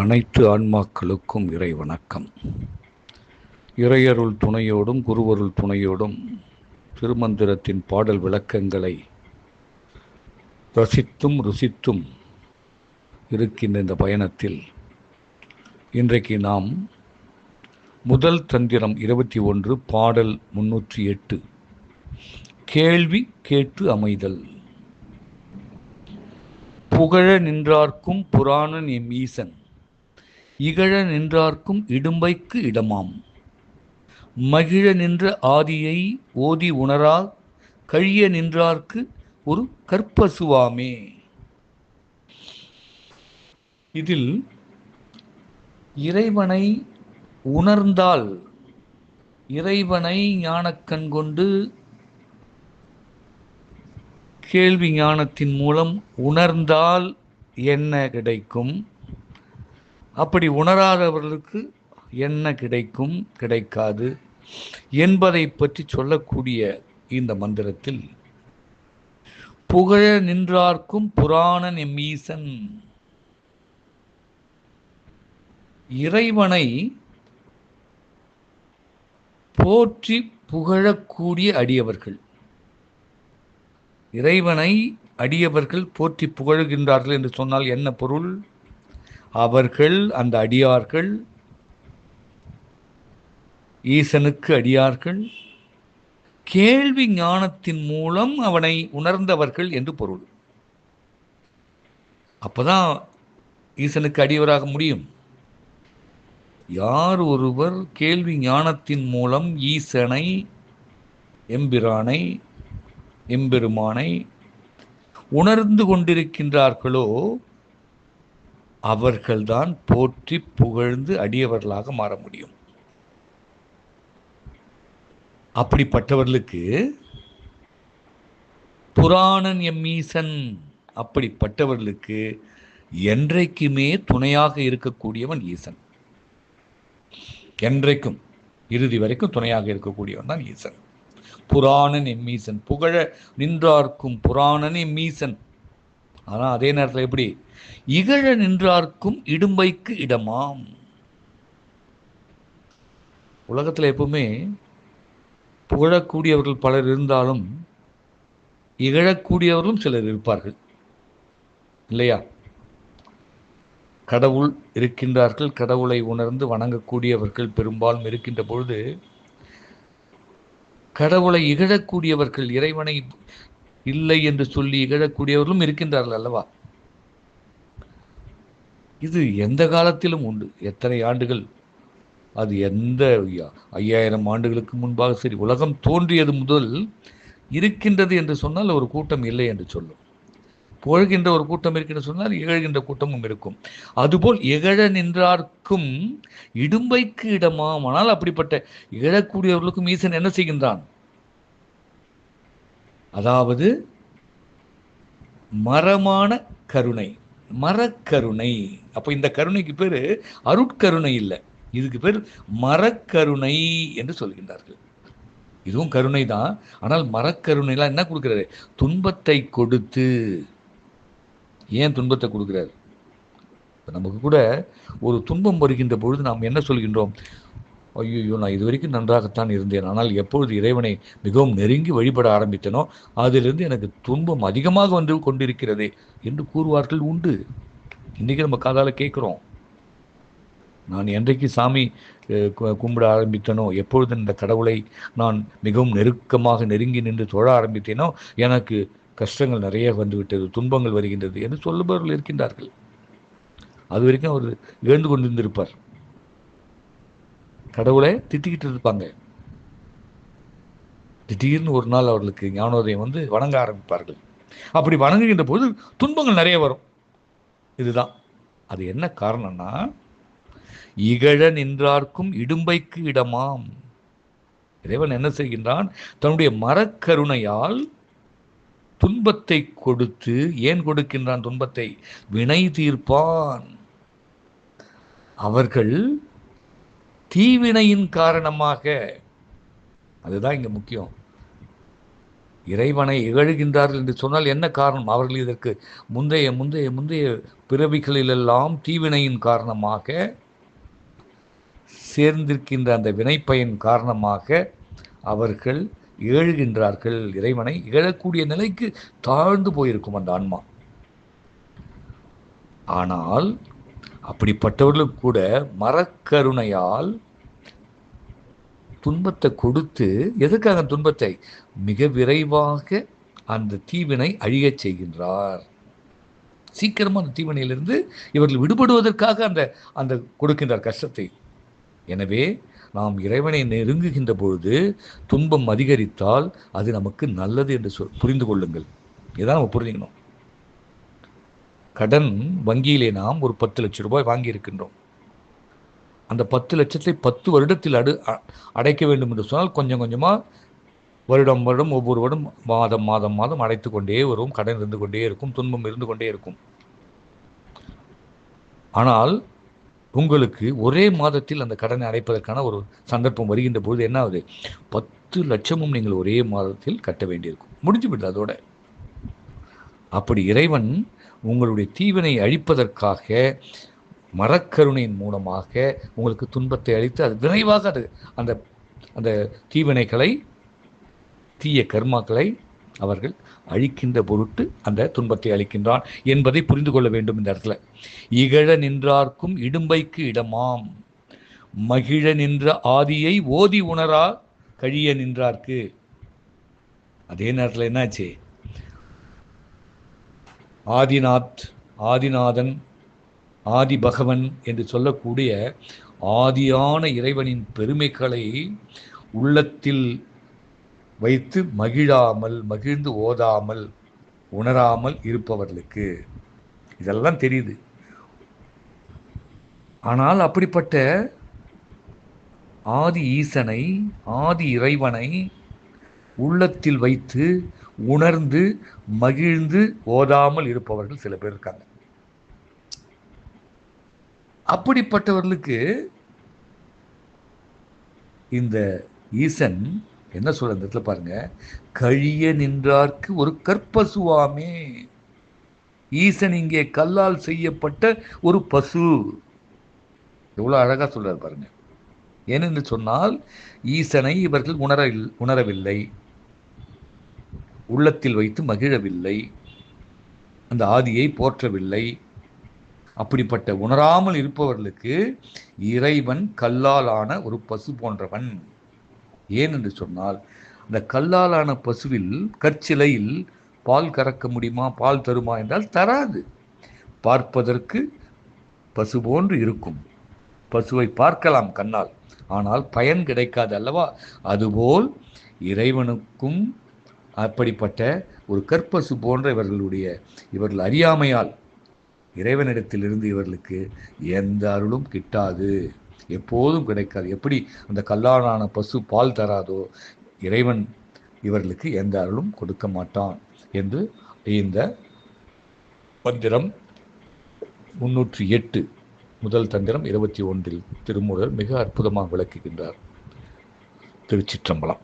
அனைத்து ஆன்மாக்களுக்கும் இறை வணக்கம் இறையருள் துணையோடும் குருவருள் துணையோடும் திருமந்திரத்தின் பாடல் விளக்கங்களை ரசித்தும் ருசித்தும் இருக்கின்ற இந்த பயணத்தில் இன்றைக்கு நாம் முதல் தந்திரம் இருபத்தி ஒன்று பாடல் முன்னூற்றி எட்டு கேள்வி கேட்டு அமைதல். புகழ நின்றார்க்கும் புராணன் எம் ஈசன். இகழ நின்றார்க்கும் இடும்பைக்கு இடமாம். மகிழ நின்ற ஆதியை ஓதி உணரா கழிய நின்றார்க்கு ஒரு கற்பசுவாமே. இதில் இறைவனை உணர்ந்தால் இறைவனை ஞானக்கண் கொண்டு கேள்வி ஞானத்தின் மூலம் உணர்ந்தால் என்ன கிடைக்கும்? அப்படி உணராதவர்களுக்கு என்ன கிடைக்கும்? கிடைக்காது என்பதை பற்றி சொல்லக்கூடிய இந்த மந்திரத்தில் புகழ நின்றார்க்கும் புராணன் எம்மீசன் இறைவனை போற்றி புகழக்கூடிய அடியவர்கள். இறைவனை அடியவர்கள் போற்றி புகழ்கின்றார்கள் என்று சொன்னால் என்ன பொருள்? அவர்கள் அந்த அடியார்கள் ஈசனுக்கு அடியார்கள் கேள்வி ஞானத்தின் மூலம் அவனை உணர்ந்தவர்கள் என்று பொருள். அப்போதான் ஈசனுக்கு அடியவராக முடியும். யார் ஒருவர் கேள்வி ஞானத்தின் மூலம் ஈசனை எம்பிரானை எம்பெருமானை உணர்ந்து கொண்டிருக்கின்றார்களோ அவர்கள்தான் போற்றி புகழ்ந்து அடியவர்களாக மாற முடியும். அப்படிப்பட்டவர்களுக்கு புராணன் எம்மீசன் அப்படிப்பட்டவர்களுக்கு என்றைக்குமே துணையாக இருக்கக்கூடியவன் ஈசன். என்றைக்கும் இறுதி வரைக்கும் துணையாக இருக்கக்கூடியவன் தான் ஈசன். புராணன் எம்மீசன். புகழ நின்றார்க்கும் புராணன் எம்மீசன். ஆனால் அதே நேரத்தில் எப்படி? இகழ நின்றார்க்கும் இடும்பைக்கு இடமாம். உலகத்தில் எப்பவுமே புகழக்கூடியவர்கள் பலர் இருந்தாலும் இகழக்கூடியவர்களும் சிலர் இருப்பார்கள். இல்லையா? கடவுள் இருக்கின்றார்கள். கடவுளை உணர்ந்து வணங்கக்கூடியவர்கள் பெரும்பாலும் இருக்கின்ற பொழுது கடவுளை இகழக்கூடியவர்கள் இறைவனை இல்லை என்று சொல்லி இகழக்கூடியவர்களும் இருக்கின்றார்கள் அல்லவா? இது எந்த காலத்திலும் உண்டு. எத்தனை ஆண்டுகள்? அது எந்த ஐயாயிரம் ஆண்டுகளுக்கு முன்பாக சரி உலகம் தோன்றியது முதல் இருக்கின்றது என்று சொன்னால் ஒரு கூட்டம் இல்லை என்று சொல்லும். புகழ்கின்ற ஒரு கூட்டம் இருக்கின்ற சொன்னால் இகழ்கின்ற கூட்டமும் இருக்கும். அதுபோல் இகழ நின்றார்க்கும் இடும்பைக்கு இடமாம். ஆனால் அப்படிப்பட்ட இகழக்கூடியவர்களுக்கும் ஈசன் என்ன செய்கின்றான்? அதாவது மரமான கருணை மரக்கருணை. அப்போ இந்த கருணைக்கு பேர் அருட்கருணை இல்லை. இதுக்கு பேர் மரக்கருணை என்று சொல்கின்றார்கள். இதுவும் கருணை தான். ஆனால் மரக்கருணைலாம் என்ன கொடுக்குறாரு? துன்பத்தை கொடுத்து. ஏன் துன்பத்தை கொடுக்குறாரு? நமக்கு கூட ஒரு துன்பம் வருகின்ற பொழுது நாம் என்ன சொல்கின்றோம்? ஐயோ நான் இது வரைக்கும் நன்றாகத்தான் இருந்தேன். ஆனால் எப்பொழுது இறைவனை மிகவும் நெருங்கி வழிபட ஆரம்பித்தனோ அதிலிருந்து எனக்கு துன்பம் அதிகமாக வந்து கொண்டிருக்கிறதே என்று கூறுவார்கள் உண்டு. இன்றைக்கி நம்ம காதால் கேட்குறோம். நான் என்றைக்கு சாமி கும்பிட ஆரம்பித்தனோ எப்பொழுது இந்த கடவுளை நான் மிகவும் நெருக்கமாக நெருங்கி நின்று தொழ ஆரம்பித்தேனோ எனக்கு கஷ்டங்கள் நிறைய வந்துவிட்டது துன்பங்கள் வருகின்றது என்று சொல்லுபவர்கள் இருக்கின்றார்கள். அது வரைக்கும் அவர் இழந்து கொண்டிருந்திருப்பார். கடவுளை திட்டிக்கிட்டு இருப்பாங்க. திடீர்னு ஒரு நாள் அவர்களுக்கு ஞானோதயம் வந்து வணங்க ஆரம்பிப்பார்கள். அப்படி வணங்குகின்ற போது துன்பங்கள் நிறைய வரும். இதுதான். அது என்ன காரணம்னா இகழ நின்றார்க்கும் இடும்பைக்கு இடமாம். இறைவன் என்ன செய்கின்றான்? தன்னுடைய மரக்கருணையால் துன்பத்தை கொடுத்து ஏன் கொடுக்கின்றான் துன்பத்தை? வினை தீர்ப்பான். அவர்கள் தீவினையின் காரணமாக. அதுதான் இங்கே முக்கியம். இறைவனை இகழுகின்றார்கள் என்று சொன்னால் என்ன காரணம்? அவர்கள் இதற்கு முந்தைய முந்தைய முந்தைய பிறவிகளிலெல்லாம் தீவினையின் காரணமாக சேர்ந்திருக்கின்ற அந்த வினைப்பயன் காரணமாக அவர்கள் இகழுகின்றார்கள் இறைவனை இகழக்கூடிய நிலைக்கு தாழ்ந்து போயிருக்கும் அந்த ஆன்மா. ஆனால் அப்படிப்பட்டவர்களுக்கு கூட மரக்கருணையால் துன்பத்தை கொடுத்து எதுக்காக துன்பத்தை? மிக விரைவாக அந்த தீவினை அழியச் செய்கின்றார். சீக்கிரமாக அந்த தீவினையிலிருந்து இவர்கள் விடுபடுவதற்காக அந்த அந்த கொடுக்கின்றார் கஷ்டத்தை. எனவே நாம் இறைவனை நெருங்குகின்ற பொழுது துன்பம் அதிகரித்தால் அது நமக்கு நல்லது என்று சொல் புரிந்து கொள்ளுங்கள். இதான் நம்ம புரிஞ்சுக்கணும். கடன் வங்கியிலே நாம் ஒரு பத்து லட்சம் ரூபாய் வாங்கியிருக்கின்றோம். அந்த பத்து லட்சத்தை பத்து வருடத்தில் அடு அடைக்க வேண்டும் என்று சொன்னால் கொஞ்சம் கொஞ்சமாக வருடம் வருடம் ஒவ்வொரு வருடம் மாதம் மாதம் மாதம் அடைத்து கொண்டே வரும் கடன் இருந்து கொண்டே இருக்கும் துன்பம் இருந்து கொண்டே இருக்கும். ஆனால் உங்களுக்கு ஒரே மாதத்தில் அந்த கடனை அடைப்பதற்கான ஒரு சந்தர்ப்பம் வருகின்ற பொழுது என்ன ஆகுது? பத்து லட்சமும் நீங்கள் ஒரே மாதத்தில் கட்ட வேண்டியிருக்கும். முடிஞ்சு விடுது அதோட. அப்படி இறைவன் உங்களுடைய தீவினை அழிப்பதற்காக மரக்கருணையின் மூலமாக உங்களுக்கு துன்பத்தை அளித்து அது விரைவாக அது அந்த அந்த தீவினைகளை தீய கர்மாக்களை அவர்கள் அழிக்கின்ற பொருட்டு அந்த துன்பத்தை அளிக்கின்றான் என்பதை புரிந்து கொள்ள வேண்டும் இந்த இடத்துல. இகழ நின்றார்க்கும் இடும்பைக்கு இடமாம். மகிழ நின்ற ஆதியை ஓதி உணரா கழிய நின்றார்க்கு. அதே நேரத்தில் என்னாச்சு? ஆதிநாத் ஆதிநாதன் ஆதி பகவன் என்று சொல்லக்கூடிய ஆதியான இறைவனின் பெருமைகளை உள்ளத்தில் வைத்து மகிழாமல் மகிழ்ந்து ஓதாமல் உணராமல் இருப்பவர்களுக்கு. இதெல்லாம் தெரியுது. ஆனால் அப்படிப்பட்ட ஆதி ஈசனை ஆதி இறைவனை உள்ளத்தில் வைத்து உணர்ந்து மகிழ்ந்து ஓதாமல் இருப்பவர்கள் சில பேர் இருக்காங்க. அப்படிப்பட்டவர்களுக்கு இந்த ஈசன் என்ன சொல்ற இந்த இடத்துல பாருங்க கழிய நின்றார்க்கு ஒரு கற்பசுவாமே. ஈசன் இங்கே கல்லால் செய்யப்பட்ட ஒரு பசு. எவ்வளவு அழகா சொல்றாரு பாருங்க. ஏனென்று சொன்னால் ஈசனை இவர்கள் உணர உணரவில்லை. உள்ளத்தில் வைத்து மகிழவில்லை. அந்த ஆதியை போற்றவில்லை. அப்படிப்பட்ட உணராமல் இருப்பவர்களுக்கு இறைவன் கல்லாலான ஒரு பசு போன்றவன். ஏன் என்று சொன்னால் அந்த கல்லாலான பசுவில் கற்சிலையில் பால் கறக்க முடியுமா? பால் தருமா என்றால் தராது. பார்ப்பதற்கு பசு போன்று இருக்கும். பசுவை பார்க்கலாம் கண்ணால். ஆனால் பயன் கிடைக்காது அல்லவா? அதுபோல் இறைவனுக்கும் அப்படிப்பட்ட ஒரு கற்பசு போன்ற இவர்களுடைய இவர்கள் அறியாமையால் இறைவனிடத்திலிருந்து இவர்களுக்கு எந்த அருளும் கிட்டாது. எப்போதும் கிடைக்காது. எப்படி அந்த கல்லானான பசு பால் தராதோ இறைவன் இவர்களுக்கு எந்த அருளும் கொடுக்க மாட்டான் என்று இந்த மந்திரம் முன்னூற்றி எட்டு முதல் தந்திரம் இருபத்தி ஒன்றில் திருமூலர் மிக அற்புதமாக விளக்குகின்றார். திருச்சிற்றம்பலம்.